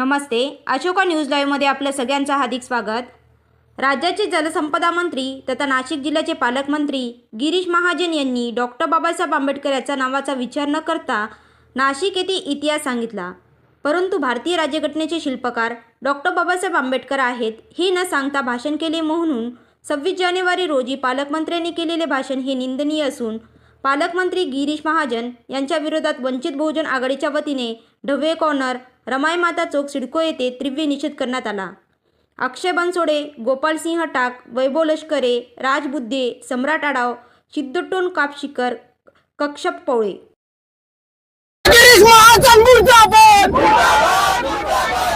नमस्ते Ashoka news लाईव्हमध्ये आपलं सगळ्यांचं हार्दिक स्वागत. राज्याचे जलसंपदा मंत्री तथा नाशिक जिल्ह्याचे पालकमंत्री गिरीश महाजन यांनी डॉक्टर बाबासाहेब आंबेडकर याचा नावाचा विचार न करता नाशिक येथे इतिहास सांगितला. परंतु भारतीय राज्यघटनेचे शिल्पकार डॉक्टर बाबासाहेब आंबेडकर आहेत हे न सांगता भाषण केले म्हणून सव्वीस जानेवारी रोजी पालकमंत्र्यांनी केलेले भाषण हे निंदनीय असून पालकमंत्री गिरीश महाजन यांच्या विरोधात वंचित बहुजन आघाडीच्या वतीने ढवे कॉर्नर रमाईमाता चौक सिडको येथे तीव्र निषेध करण्यात आला. अक्षय बनसोडे गोपालसिंह टाक वैभव लष्करे राज बुद्धे सम्राट आडाव सिद्धटोन कापशिकर कक्षप पवळे गिरीश महाजन मुर्दाबाद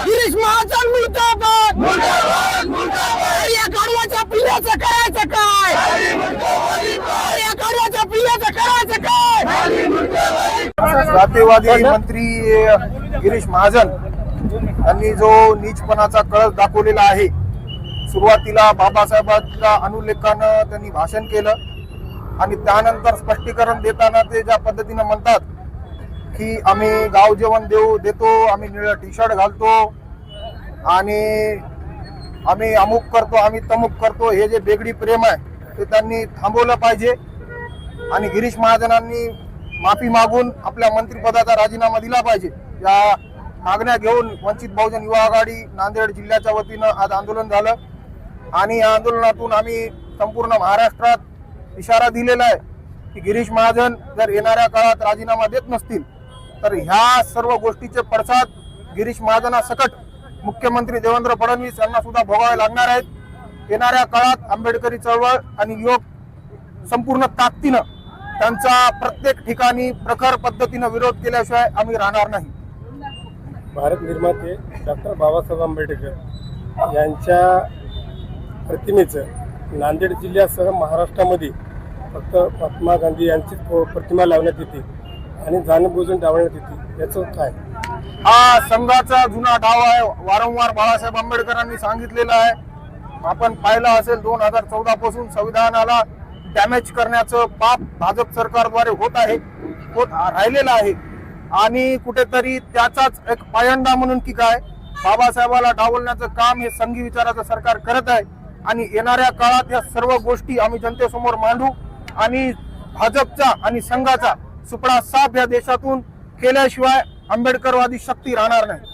गिरीश महाजन मुर्दाबाद या गाडवाच्या पिल्ल्याचं करायचं काय या गाडवाच्या पिल्ल्याचं करायचं काय जातीवादी मंत्री गिरीश महाजन यांनी जो नीचपणाचा कळस दाखवलेला आहे सुरुवातीला बाबासाहेबांच्या अनुल्लेखानं त्यांनी भाषण केलं आणि त्यानंतर स्पष्टीकरण देताना ते ज्या पद्धतीनं म्हणतात की आम्ही गाव जेवण देऊ देतो आम्ही निळं टी शर्ट घालतो आणि आम्ही अमुक करतो आम्ही तमुक करतो हे जे बेगडी प्रेम आहे ते त्यांनी थांबवलं पाहिजे. आणि गिरीश महाजनांनी माफी मागून आपल्या मंत्रिपदाचा राजीनामा दिला पाहिजे. या मागण्या घेऊन वंचित बहुजन युवा आघाडी नांदेड जिल्ह्याच्या वतीनं आज आंदोलन झालं. आणि या आंदोलनातून आम्ही संपूर्ण महाराष्ट्रात इशारा दिलेला आहे की गिरीश महाजन जर येणाऱ्या काळात राजीनामा देत नसतील तर ह्या सर्व गोष्टीचे पडसाद गिरीश महाजनासकट मुख्यमंत्री देवेंद्र फडणवीस यांना सुद्धा भोगावे लागणार आहेत. येणाऱ्या काळात आंबेडकरी चळवळ आणि युवक संपूर्ण ताकदीनं त्यांचा प्रत्येक ठिकाणी प्रखर पद्धतीनं विरोध केल्याशिवाय आम्ही राहणार नाही. भारत निर्माते डॉक्टर बाबासाहेब आंबेडकर यांच्या प्रतिमेचं नांदेड जिल्ह्यासह महाराष्ट्रामध्ये फक्त महात्मा गांधी यांचीच प्रतिमा लावण्यात येते आणि जाणीवबुजून डावण्यात येते. याचं काय? हा संघाचा जुना डाव आहे. वारंवार बाळासाहेब आंबेडकरांनी सांगितलेला आहे. आपण पाहिलं असेल दोन हजार चौदा पासून संविधानाला डॅमेज करण्याचं पाप भाजप सरकारद्वारे होत आहे होत राहिलेलं आहे. आणि कुठेतरी त्याचाच एक पायंडा म्हणून की काय बाबासाहेबाला डावलण्याचं काम हे संघी विचाराचं सरकार करत आहे. आणि येणाऱ्या काळात या सर्व गोष्टी आम्ही जनतेसमोर मांडू आणि भाजपचा आणि संघाचा सुपडा साफ या देशातून केल्याशिवाय आंबेडकरवादी शक्ती राहणार नाही.